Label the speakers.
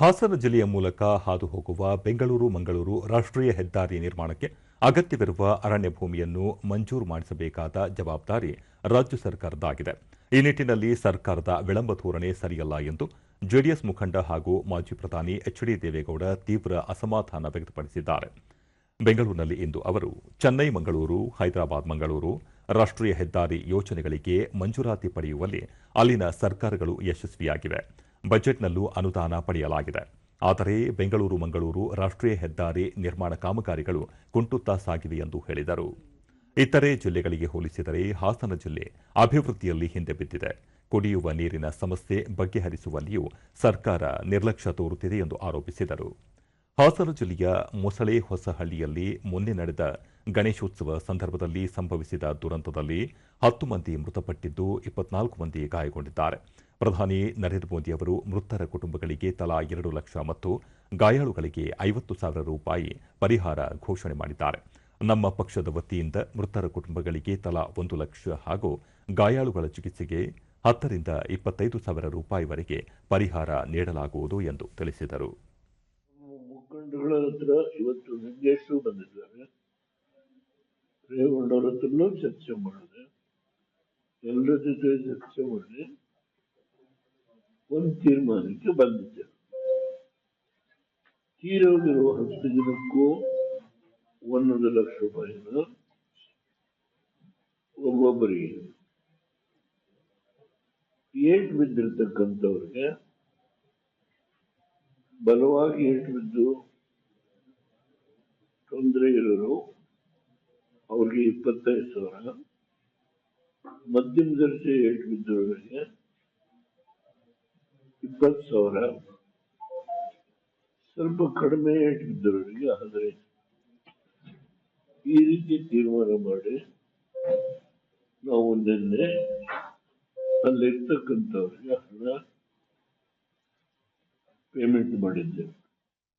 Speaker 1: ಹಾಸನ ಜಿಲ್ಲೆಯ ಮೂಲಕ ಹಾದು ಹೋಗುವ ಬೆಂಗಳೂರು, ಮಂಗಳೂರು ರಾಷ್ಟ್ರೀಯ ಹೆದ್ದಾರಿ ನಿರ್ಮಾಣಕ್ಕೆ ಅಗತ್ಯವಿರುವ ಅರಣ್ಯ ಭೂಮಿಯನ್ನು ಮಂಜೂರು ಮಾಡಿಸಬೇಕಾದ ಜವಾಬ್ದಾರಿ ರಾಜ್ಯ ಸರ್ಕಾರದ್ದಾಗಿದೆ. ಈ ನಿಟ್ಟಿನಲ್ಲಿ ಸರ್ಕಾರದ ವಿಳಂಬ ಧೋರಣೆ ಸರಿಯಲ್ಲ ಎಂದು ಜೆಡಿಎಸ್ ಮುಖಂಡ ಹಾಗೂ ಮಾಜಿ ಪ್ರಧಾನಿ ಎಚ್ ಡಿ ದೇವೇಗೌಡ ತೀವ್ರ ಅಸಮಾಧಾನ ವ್ಯಕ್ತಪಡಿಸಿದ್ದಾರೆ. ಬೆಂಗಳೂರಿನಲ್ಲಿ ಇಂದು ಅವರು ಚೆನ್ನೈ, ಮಂಗಳೂರು, ಹೈದರಾಬಾದ್, ಮಂಗಳೂರು ರಾಷ್ಟ್ರೀಯ ಹೆದ್ದಾರಿ ಯೋಜನೆಗಳಿಗೆ ಮಂಜೂರಾತಿ ಪಡೆಯುವಲ್ಲಿ ಅಲ್ಲಿನ ಸರ್ಕಾರಗಳು ಯಶಸ್ವಿಯಾಗಿವೆ. ಬಜೆಟ್ನಲ್ಲೂ ಅನುದಾನ ಪಡೆಯಲಾಗಿದೆ. ಆದರೆ ಬೆಂಗಳೂರು, ಮಂಗಳೂರು ರಾಷ್ಟ್ರೀಯ ಹೆದ್ದಾರಿ ನಿರ್ಮಾಣ ಕಾಮಗಾರಿಗಳು ಕುಂಟುತ್ತಾ ಸಾಗಿವೆ ಎಂದು ಹೇಳಿದರು. ಇತರೆ ಜಿಲ್ಲೆಗಳಿಗೆ ಹೋಲಿಸಿದರೆ ಹಾಸನ ಜಿಲ್ಲೆ ಅಭಿವೃದ್ಧಿಯಲ್ಲಿ ಹಿಂದೆ ಬಿದ್ದಿದೆ. ಕುಡಿಯುವ ನೀರಿನ ಸಮಸ್ಯೆ ಬಗೆಹರಿಸುವಲ್ಲಿಯೂ ಸರ್ಕಾರ ನಿರ್ಲಕ್ಷ್ಯ ತೋರುತ್ತಿದೆ ಎಂದು ಆರೋಪಿಸಿದರು. ಹಾಸನ ಜಿಲ್ಲೆಯ ಮೊಸಳೆ ಹೊಸಹಳ್ಳಿಯಲ್ಲಿ ಮೊನ್ನೆ ನಡೆದ ಗಣೇಶೋತ್ಸವ ಸಂದರ್ಭದಲ್ಲಿ ಸಂಭವಿಸಿದ ದುರಂತದಲ್ಲಿ ಹತ್ತು ಮಂದಿ ಮೃತಪಟ್ಟಿದ್ದು ಇಪ್ಪತ್ನಾಲ್ಕು ಮಂದಿ ಗಾಯಗೊಂಡಿದ್ದಾರೆ. ಪ್ರಧಾನಿ ನರೇಂದ್ರ ಮೋದಿ ಅವರು ಮೃತರ ಕುಟುಂಬಗಳಿಗೆ ತಲಾ ಎರಡು ಲಕ್ಷ ಮತ್ತು ಗಾಯಾಳುಗಳಿಗೆ ಐವತ್ತು ಸಾವಿರ ರೂಪಾಯಿ ಪರಿಹಾರ ಘೋಷಣೆ ಮಾಡಿದ್ದಾರೆ. ನಮ್ಮ ಪಕ್ಷದ ವತಿಯಿಂದ ಮೃತರ ಕುಟುಂಬಗಳಿಗೆ ತಲಾ ಒಂದು ಲಕ್ಷ ಹಾಗೂ ಗಾಯಾಳುಗಳ ಚಿಕಿತ್ಸೆಗೆ ಹತ್ತರಿಂದ ಇಪ್ಪತ್ತೈದು ಸಾವಿರ ರೂಪಾಯಿವರೆಗೆ ಪರಿಹಾರ ನೀಡಲಾಗುವುದು ಎಂದು ತಿಳಿಸಿದರು.
Speaker 2: ಮುಖಂಡಗಳ ಇವತ್ತು ಚರ್ಚೆ ಮಾಡಿದೆ. ಎಲ್ಲರ ಜೊತೆ ಚರ್ಚೆ ಮಾಡಿ ಒಂದು ತೀರ್ಮಾನಕ್ಕೆ ಬಂದಿದ್ದೆ ತೀರೋಗಿರುವ ಹತ್ತು ಜನಕ್ಕೂ ಒಂದೊಂದು ಲಕ್ಷ ರೂಪಾಯಿನ ಒಬ್ಬೊಬ್ಬರಿಗೆ ಏಟ್ ಬಿದ್ದಿರ್ತಕ್ಕಂಥವ್ರಿಗೆ ಬಲವಾಗಿ ಏಟು ಬಿದ್ದು ತೊಂದರೆ ಇರೋರು ಅವ್ರಿಗೆ ಇಪ್ಪತ್ತೈದು ಸಾವಿರ ಮಧ್ಯಮ ದರ್ಜೆ ಏಟು ಬಿದ್ದವರಿಗೆ ಇಪ್ಪತ್ತು ಸಾವಿರ. ಸ್ವಲ್ಪ ಕಡಿಮೆ ಇಟ್ಟಿದ್ದವರಿಗೆ ಆದರೆ ಈ ರೀತಿ ತೀರ್ಮಾನ ಮಾಡಿ ನಾವು ನಿನ್ನೆ ಅಲ್ಲಿರ್ತಕ್ಕಂಥವ್ರಿಗೆ ಹಣ ಪೇಮೆಂಟ್ ಮಾಡಿದ್ದೇವೆ.